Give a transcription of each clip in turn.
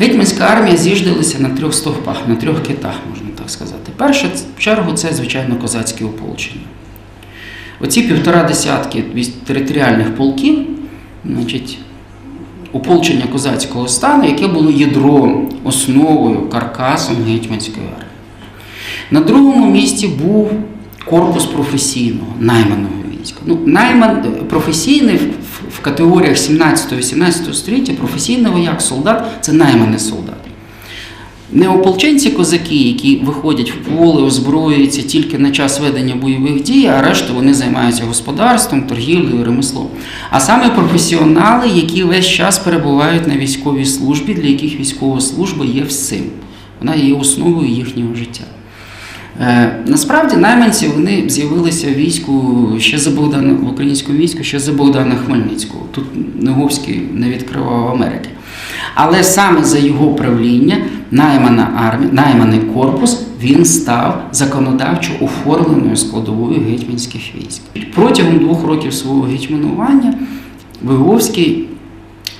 Гетьманська армія з'їжджалася на трьох стовпах, на трьох китах, можна так сказати. Перше чергу це, звичайно, козацьке ополчення. Оці півтора десятки територіальних полків, значить, ополчення козацького стану, яке було ядром, основою, каркасом гетьманської армії. На другому місці був корпус професійного, найманого війська. Ну, найман е, професійний в, категоріях 17-18 століття, професійний вояк, солдат це найманий солдат. Не ополченці козаки, які виходять в поле, озброюються тільки на час ведення бойових дій, а решта вони займаються господарством, торгівлею, ремеслом. А саме професіонали, які весь час перебувають на військовій службі, для яких військова служба є всім. Вона є основою їхнього життя. Е, насправді найманці вони з'явилися в війську ще за Богдана в українському війську ще за Богдана Хмельницького. Тут Неговський не відкривав Америки. Але саме за його правління наймана армія, найманий корпус він став законодавчо оформленою складовою гетьманських військ. Протягом двох років свого гетьманування Виговський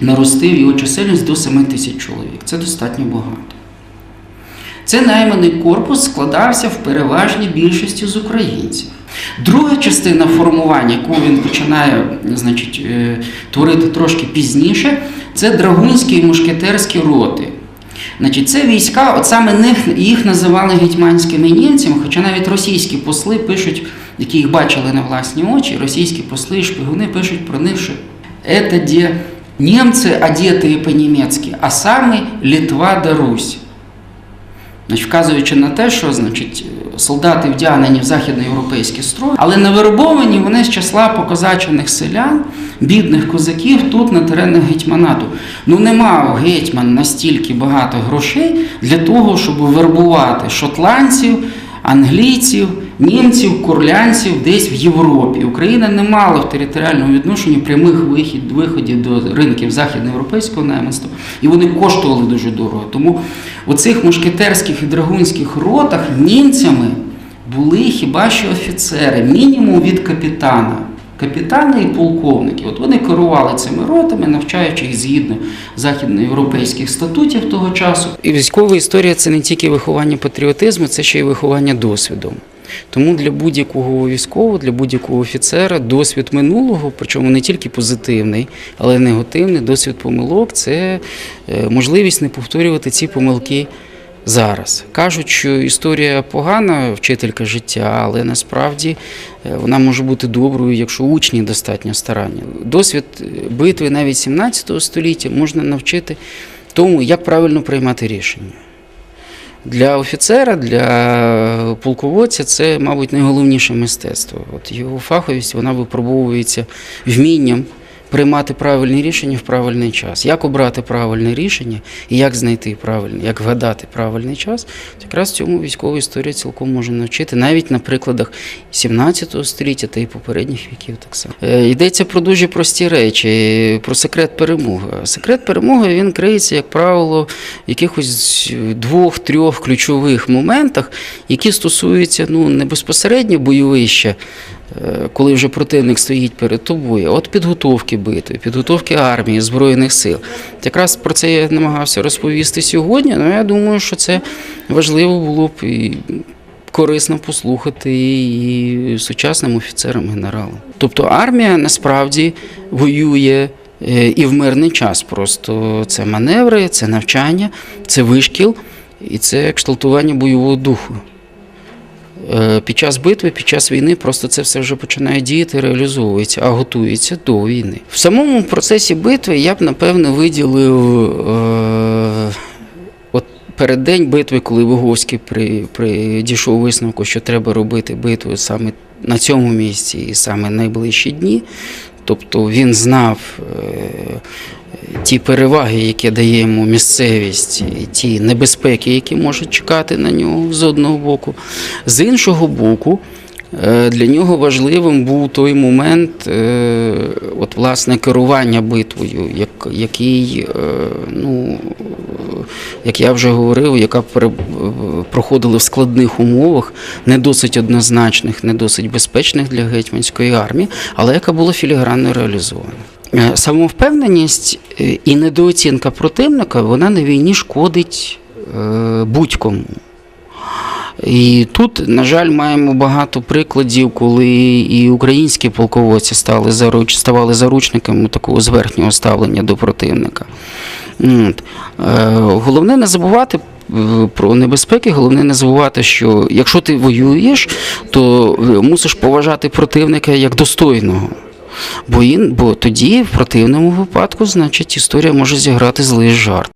наростив його чисельність до 7 тисяч чоловік. Це достатньо багато. Це найманий корпус складався в переважній більшості з українців. Друга частина формування, яку він починає значить, е, творити трошки пізніше, це драгунські і мушкетерські роти. Значить, це війська, от саме них, їх називали гетьманськими німцями, хоча навіть російські посли пишуть, які їх бачили на власні очі, російські посли і шпигуни пишуть про них, що це де німці одеті по-німецьки, а саме Литва да Русь. Значить, вказуючи на те, що значить, солдати вдягнені в західноєвропейські строї, але не навербовані вони з числа покозачених селян, бідних козаків тут на теренах гетьманату. Ну не мав гетьман настільки багато грошей для того, щоб вербувати шотландців, англійців, німців, курлянців десь в Європі. Україна не мала в територіальному відношенні прямих вихід, виходів до ринків західноєвропейського найманства, і вони коштували дуже дорого. Тому у цих мушкетерських і драгунських ротах німцями були хіба що офіцери, мінімум від капітана. Капітани і полковники. От вони керували цими ротами, навчаючи їх згідно західноєвропейських статутів того часу. І військова історія це не тільки виховання патріотизму, це ще й виховання досвідом. Тому для будь-якого військового, для будь-якого офіцера досвід минулого, причому не тільки позитивний, але й негативний досвід помилок це е, можливість не повторювати ці помилки зараз. Кажуть, що історія погана, вчителька життя, але насправді е, вона може бути доброю, якщо учні достатньо старанні. Досвід е, битви навіть 17 століття можна навчити тому, як правильно приймати рішення. Для офіцера, для полководця це, мабуть, найголовніше мистецтво. От його фаховість вона випробовується вмінням приймати правильні рішення в правильний час. Як обрати правильне рішення і як знайти правильне, як вгадати правильний час, якраз цьому військова історія цілком може навчити, навіть на прикладах 17 століття та й попередніх віків так само. Е, Йдеться про дуже прості речі, про секрет перемоги. Секрет перемоги він криється, як правило, в якихось двох-трьох ключових моментах, які стосуються ну, не безпосередньо бойовища, коли вже противник стоїть перед тобою, от підготовки битви, підготовки армії, Збройних сил. Якраз про це я намагався розповісти сьогодні, але я думаю, що це важливо було б і корисно послухати і сучасним офіцерам, генералам. Тобто армія насправді воює е, і в мирний час. Просто це маневри, це навчання, це вишкіл і це кшталтування бойового духу. Е, Під час битви, під час війни просто це все вже починає діяти, реалізовується, а готується до війни. В самому процесі битви я б напевно виділив е, от переддень битви, коли Виговський при, при дійшов висновку, що треба робити битву саме на цьому місці і саме найближчі дні. Тобто він знав е, ті переваги, які дає йому місцевість, ті небезпеки, які можуть чекати на нього з одного боку. З іншого боку, е, для нього важливим був той момент, е, от, власне, керування битвою, як, який, е, ну, як я вже говорив, яка проходила в складних умовах, не досить однозначних, не досить безпечних для гетьманської армії, але яка була філігранно реалізована. Е, Самовпевненість е, і недооцінка противника вона на війні шкодить е, будь-кому. І тут, на жаль, маємо багато прикладів, коли і українські полководці стали заруч, ставали заручниками такого зверхнього ставлення до противника. От. Головне не забувати про небезпеки, головне не забувати, що якщо ти воюєш, то мусиш поважати противника як достойного. Бо, ін, бо тоді, в противному випадку, значить, історія може зіграти злий жарт.